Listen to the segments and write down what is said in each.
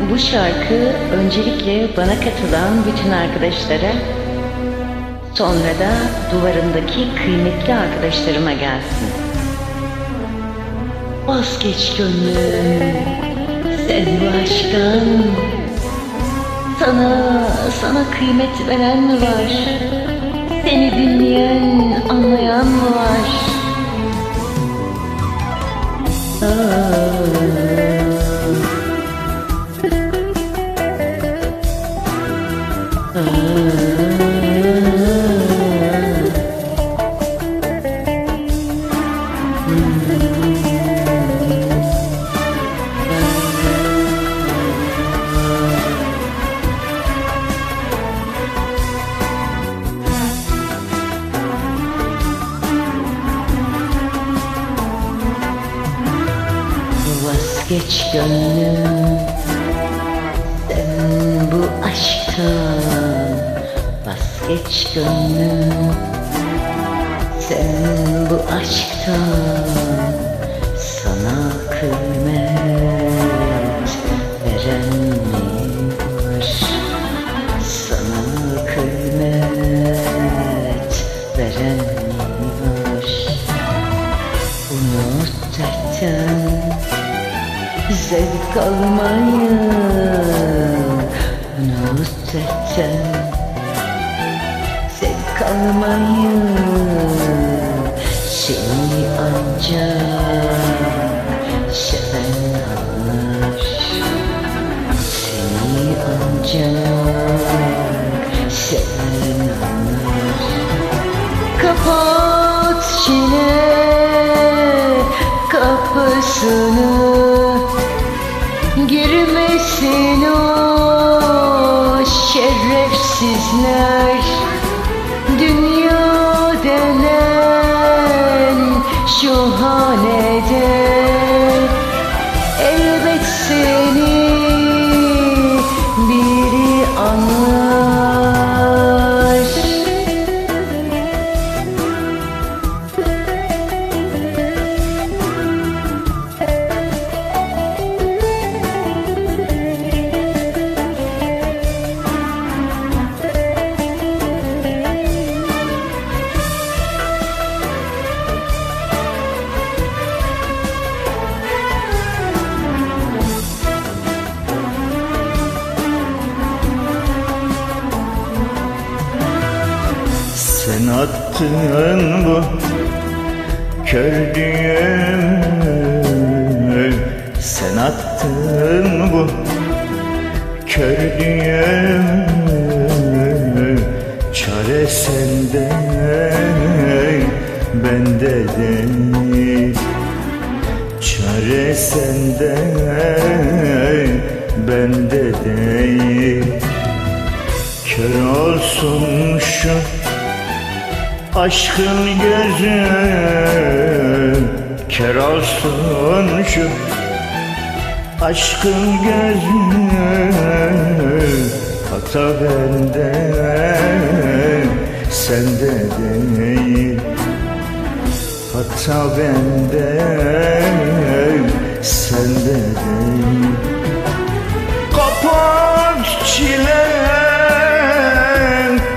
Bu şarkı öncelikle bana katılan bütün arkadaşlara, sonra da duvarındaki kıymetli arkadaşlarıma gelsin. Vazgeç gönlüm, sen bu aşktan. Sana, sana kıymet veren mi var? Seni dinleyen, anlayan Vazgeç gönlüm. Sen bu aşktan Vazgeç gönlüm. Sen bu aşktan Zevk almayı Unut dertten Zevk almayı Seni ancak Seven anlar Seni ancak şerefsizler Dünya denen şu hanede attın bu kör düğümü. Sen attın bu kör düğümü. Çare sende bende değil Çare sende bende değil Kör olsun şu aşkın gözü Kör olsun şu. Aşkın gözü Hata bende sende değil. Hata bende sende değil. Kapat çilen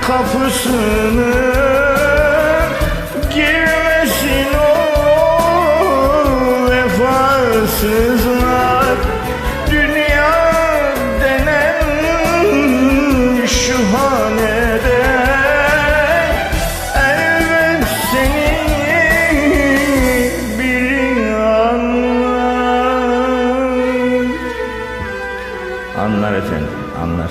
kapısını vefasızlar Dünya denen şu hanede Elbet seni biri anlar Anlar efendim, anlar.